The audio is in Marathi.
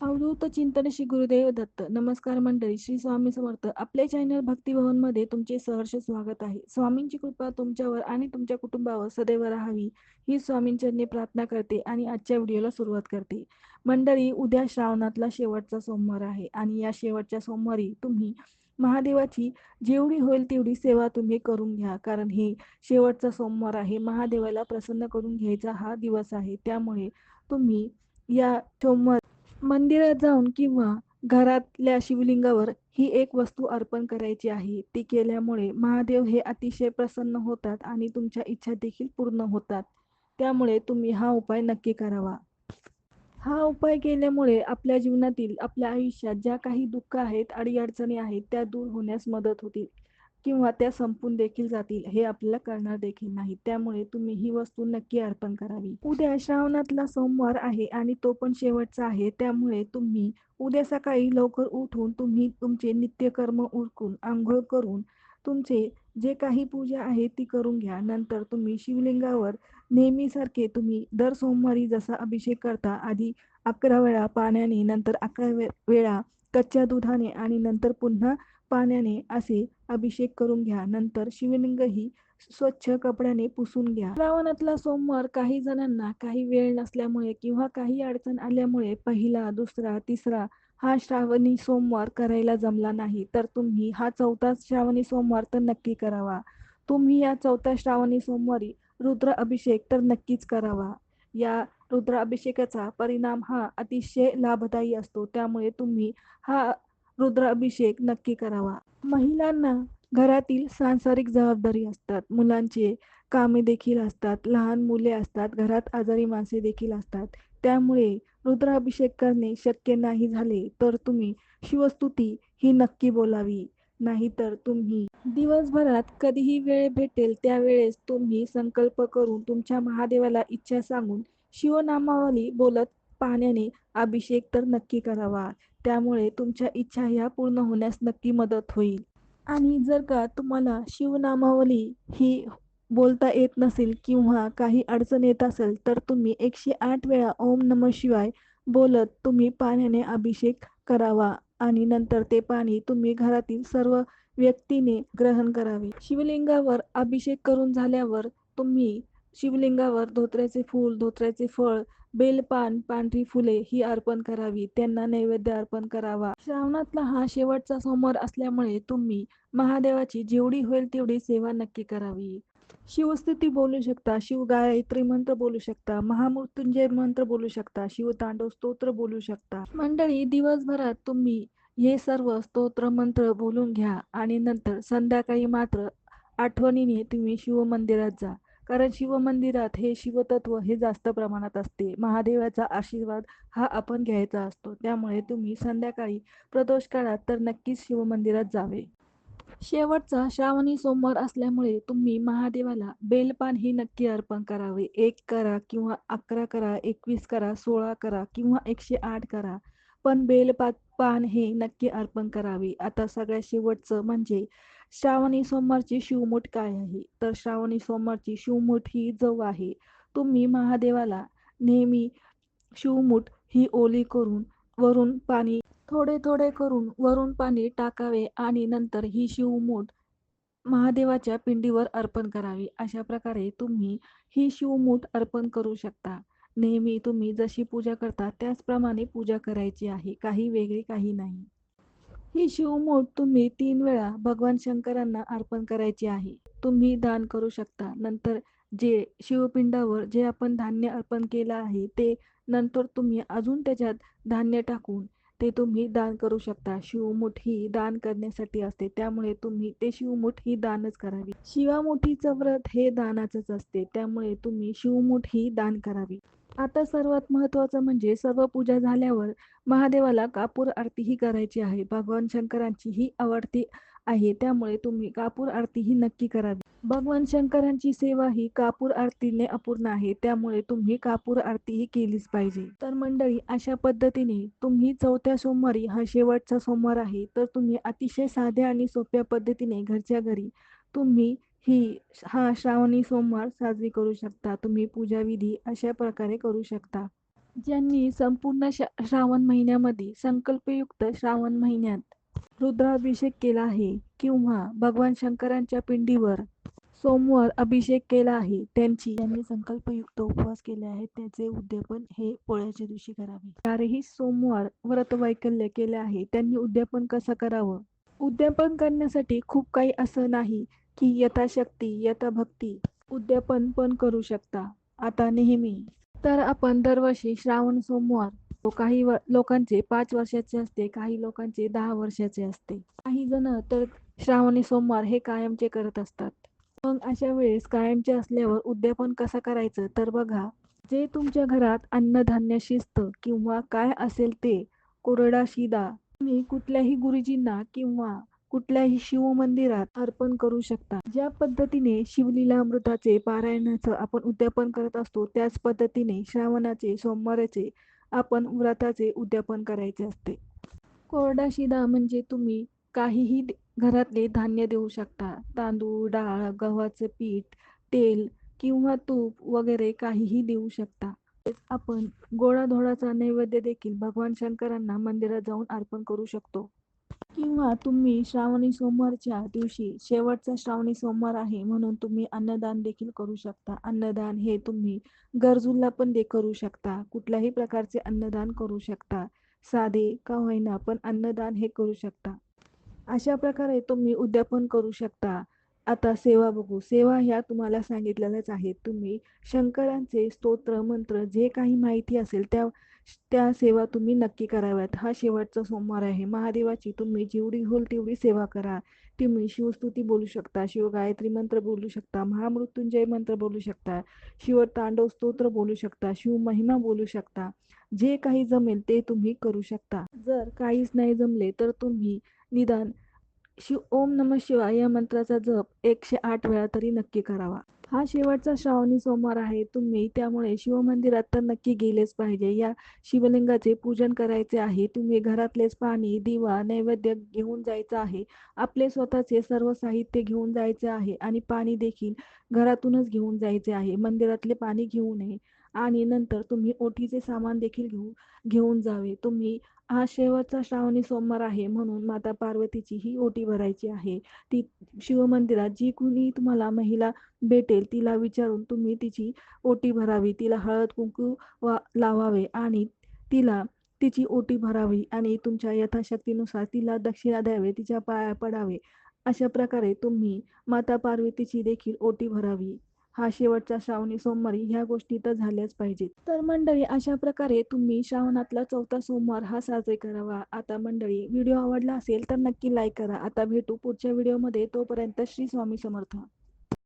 अवधूत चिंतन श्री गुरुदेव दत्त. नमस्कार मंडळी श्री स्वामी समर्थ. आपल्या चॅनल भक्तिभवनमध्ये तुमचे सहर्ष स्वागत आहे. स्वामींची कृपा तुमच्यावर आणि तुमच्या कुटुंबावर सदैव राहावी ही स्वामींचरणी प्रार्थना करते आणि आजच्या व्हिडिओला सुरुवात करते. मंडळी उद्या श्रावणातला शेवटचा सोमवार आहे आणि या शेवटच्या सोमवारी तुम्ही महादेवाची जेवढी होईल तेवढी सेवा तुम्ही करून घ्या. कारण हे शेवटचा सोमवार आहे. महादेवाला प्रसन्न करून घ्यायचा हा दिवस आहे. त्यामुळे तुम्ही या सोमवार मंदिरात जाऊन किंवा घरातल्या शिवलिंगावर ही एक वस्तू अर्पण करायची आहे. ती केल्यामुळे महादेव हे अतिशय प्रसन्न होतात आणि तुमच्या इच्छा देखील पूर्ण होतात. त्यामुळे तुम्ही हा उपाय नक्की करावा. हा उपाय केल्यामुळे आपल्या जीवनातील आपल्या आयुष्यात ज्या काही दुःख आहेत अडीअडचणी आहेत त्या दूर होण्यास मदत होतील. किंवा त्या संपून देखील जातील हे आपल्याला कळणार देखील नाही त्यामुळे तुम्ही ही वस्तू नक्की अर्पण करावी. उद्या श्रावणातला सोमवार आहे आणि तो पण शेवटचा आहे. त्यामुळे तुम्ही उद्या सकाळी लवकर उठून तुम्ही तुमचे नित्यकर्म उरकून आंघोळ करून तुमचे जे काही पूजा आहे ती करून घ्या. नंतर तुम्ही शिवलिंगावर नेहमीसारखे तुम्ही दर सोमवारी जसा अभिषेक करता आधी अकरा वेळा पाण्याने नंतर अकरा वेळा कच्च्या दुधाने आणि नंतर पुन्हा पाण्याने असे अभिषेक करून घ्या. नंतर शिवलिंगही स्वच्छ कपड्याने पुसून घ्या. श्रावणातला सोमवार काही जणांना काही वेळ नसल्यामुळे किंवा काही अडचण आल्यामुळे पहिला दुसरा तिसरा हा श्रावणी सोमवार करायला जमला नाही. तर तुम्ही हा चौथा श्रावणी सोमवार तर नक्की करावा. तुम्ही या चौथ्या श्रावणी सोमवारी रुद्र अभिषेक तर नक्कीच करावा. या रुद्र अभिषेकाचा परिणाम हा अतिशय लाभदायी असतो. त्यामुळे तुम्ही हा रुद्राभिषेक नक्की करावा. महिलांना घरातील सांसारिक जबाबदारी असतात. मुलांचे कामे देखील असतात. लहान मुले असतात. घरात आजारी माणसे देखील असतात. त्यामुळे रुद्राभिषेक करणे शक्य नाही झाले तर तुम्ही शिवस्तुती ही नक्की बोलावी. नाहीतर तुम्ही दिवसभरात कधीही वेळ भेटेल त्यावेळेस तुम्ही संकल्प करून तुमच्या महादेवाला इच्छा सांगून शिवनामावली बोलत पाण्याने अभिषेक तर नक्की करावा. त्यामुळे तुमच्या इच्छा ह्या पूर्ण होण्यास नक्की मदत होईल. आणि जर का तुम्हाला शिवनामावली ही बोलता येत नसेल किंवा काही अडचण येत असेल तर तुम्ही एकशे आठ वेळा ओम नम शिवाय बोलत तुम्ही पाण्याने अभिषेक करावा आणि नंतर ते पाणी तुम्ही घरातील सर्व व्यक्तीने ग्रहण करावे. शिवलिंगावर अभिषेक करून झाल्यावर तुम्ही शिवलिंगावर धोत्र्याचे फूल धोत्र्याचे फळ बेलपान पांढरी फुले ही अर्पण करावी. त्यांना नैवेद्य अर्पण करावा. श्रावणातला हा शेवटचा सोमवार असल्यामुळे तुम्ही महादेवाची जेवढी होईल तेवढी सेवा नक्की करावी. शिवस्तुती बोलू शकता शिव गायत्री मंत्र बोलू शकता महामृत्युंजय मंत्र बोलू शकता शिवतांडव स्तोत्र बोलू शकता. मंडळी दिवसभरात तुम्ही हे सर्व स्तोत्र मंत्र बोलून घ्या आणि नंतर संध्याकाळी मात्र आठवणीने तुम्ही शिवमंदिरात जा. कारण शिवमंदिरात हे शिवतत्व हे जास्त प्रमाणात असते. महादेवाचा आशीर्वाद हा आपण घ्यायचा असतो. त्यामुळे तुम्ही संध्याकाळी प्रदोष काळात तर नक्कीच शिवमंदिरात जावे. शेवटचा श्रावणी सोमवार असल्यामुळे तुम्ही महादेवाला बेलपान ही नक्की अर्पण करावे. एक करा किंवा अकरा करा एकवीस करा सोळा करा किंवा एकशे आठ करा. पण बेलपात पान हे नक्की अर्पण करावे. आता सगळ्यात शेवटचं म्हणजे श्रावणी सोमवारची शिवमूठ काय आहे? तर श्रावणी सोमवारची शिवमूठ ही जव आहे. तुम्ही महादेवाला नेहमी शिवमूठ ही ओली करून वरून पाणी थोडे थोडे करून वरून पाणी टाकावे आणि नंतर ही शिवमूठ महादेवाच्या पिंडीवर अर्पण करावी. अशा प्रकारे तुम्ही ही शिवमूठ अर्पण करू शकता. नेहमी तुम्ही जशी पूजा करता त्याचप्रमाणे पूजा करायची आहे. काही वेगळी काही नाही. ही शिवमूठ तुम्ही तीन वेळा भगवान शंकरांना अर्पण करायची आहे. तुम्ही दान करू शकता. नंतर जे शिवपिंडावर जे आपण धान्य अर्पण केलं आहे ते नंतर तुम्ही अजून त्याच्यात धान्य टाकून ते तुम्ही दान करू शकता. शिवमुठ ही दान करण्यासाठी असते. त्यामुळे तुम्ही ते शिवमुठ ही दानच करावी. शिवामुठीचं व्रत हे दानाचंच असते. त्यामुळे तुम्ही शिवमुठ ही दान करावी. आता सर्वात महत्त्वाचं म्हणजे सर्व पूजा झाल्यावर महादेवाला कापूर आरती ही करायची आहे. भगवान शंकरांची ही आवडती आहे. त्यामुळे तुम्ही कापूर आरती ही नक्की करावी भगवान शंकरांची सेवा ही कापूर आरतीने अपूर्ण आहे. त्यामुळे तुम्ही कापूर आरती ही केलीच पाहिजे. तर मंडळी अशा पद्धतीने तुम्ही चौथ्या सोमवारी हा शेवटचा सोमवार आहे तर तुम्ही अतिशय साध्या आणि सोप्या पद्धतीने घरच्या घरी तुम्ही ही हा श्रावणी सोमवार साजरी करू शकता. तुम्ही पूजा विधी अशा प्रकारे करू शकता. ज्यांनी संपूर्ण श्रावण महिन्यामध्ये संकल्पयुक्त श्रावण महिन्यात रुद्राभिषेक केला आहे किंवा भगवान शंकरांच्या पिंडीवर सोमवार अभिषेक केला आहे त्यांची ज्यांनी संकल्पयुक्त उपवास केले आहेत त्याचे उद्यापन हे पोळ्याच्या दिवशी करावे. चारही सोमवार व्रत वैकल्य केले आहे त्यांनी उद्यापन कसं करावं? उद्यापन करण्यासाठी खूप काही असं नाही की यथाशक्ती यथाभक्ती उद्यापन पण करू शकता. आता नेहमी. तर आपण दरवर्षी श्रावण सोमवार काही लोकांचे पाच वर्षाचे असते काही लोकांचे दहा वर्षाचे असते. काही जण तर श्रावणी सोमवार हे कायमचे करत असतात. मग अशा वेळेस कायमचे असल्यावर उद्यापन कसं करायचं? तर बघा जे तुमच्या घरात अन्नधान्य शिस्त किंवा काय असेल ते कोरडा शिदा तुम्ही कुठल्याही गुरुजींना किंवा कुठल्याही शिव मंदिरात अर्पण करू शकता. ज्या पद्धतीने शिवलीला अमृताचे पारायणाचं आपण उद्यापन करत असतो त्याच पद्धतीने श्रावणाचे सोमवाराचे आपण व्रताचे उद्यापन करायचे असते. कोरडा शिदा म्हणजे तुम्ही काहीही घरातले धान्य देऊ शकता. तांदूळ डाळ गव्हाचं पीठ तेल किंवा तूप वगैरे काहीही देऊ शकता. आपण गोडाधोडाचा नैवेद्य देखील भगवान शंकरांना मंदिरात जाऊन अर्पण करू शकतो. किंवा तुम्ही श्रावणी सोमवारच्या दिवशी शेवटचा श्रावणी सोमवार आहे म्हणून तुम्ही अन्नदान देखील करू शकता. अन्नदान हे तुम्ही गरजूला पण दे करू शकता. कुठल्याही प्रकारचे अन्नदान करू शकता. साधे का होईना पण अन्नदान हे करू शकता. अशा प्रकारे तुम्ही उद्यापन करू शकता. आता सेवा बघू. सेवा ह्या तुम्हाला सांगितलेल्याच आहेत. तुम्ही शंकरांचे स्तोत्र मंत्र जे काही माहिती असेल त्या त्या सेवा तुम्ही नक्की कराव्यात. हा शेवटचा सोमवार आहे. महादेवाची तुम्ही जेवढी होईल तेवढी सेवा करा. तुम्ही शिवस्तुती बोलू शकता शिव गायत्री मंत्र बोलू शकता महामृत्युंजय मंत्र बोलू शकता शिव तांडव स्तोत्र बोलू शकता शिव महिमा बोलू शकता जे काही जमेल ते तुम्ही करू शकता. जर काहीच नाही जमले तर तुम्ही निदान शिव ओम नम शिवाय या मंत्राचा जप एकशे आठ वेळा तरी नक्की करावा. हा शेवटचा श्रावणी सोमवार आहे. तुम्ही त्यामुळे शिवमंदिरात तर नक्की गेलेच पाहिजे. या शिवलिंगाचे पूजन करायचे आहे. तुम्ही घरातलेच पाणी दिवा नैवेद्य घेऊन जायचं आहे. आपले स्वतःचे सर्व साहित्य घेऊन जायचे आहे आणि पाणी देखील घरातूनच घेऊन जायचे आहे. मंदिरातले पाणी घेऊ नये आणि नंतर तुम्ही ओटीचे सामान देखील घेऊ घेऊन जावे. तुम्ही हा शेवटचा श्रावणी सोमवार आहे म्हणून माता पार्वतीची ही ओटी भरायची आहे. ती शिवमंदिरात जी कुणी तुम्हाला महिला भेटेल तिला विचारून तुम्ही तिची ओटी भरावी. तिला हळद कुंकू वा लावावे आणि तिला तिची ओटी भरावी आणि तुमच्या यथाशक्तीनुसार तिला दक्षिणा द्यावे तिच्या पाया पडावे. अशा प्रकारे तुम्ही माता पार्वतीची देखील ओटी भरावी. हा शेवटचा श्रावणी सोमवारी ह्या गोष्टी तर झाल्याच पाहिजेत. तर मंडळी अशा प्रकारे तुम्ही श्रावणातला चौथा सोमवार हा साजरे करावा. आता मंडळी व्हिडिओ आवडला असेल तर नक्की लाईक करा. आता भेटू पुढच्या व्हिडिओमध्ये. तोपर्यंत श्री स्वामी समर्थ.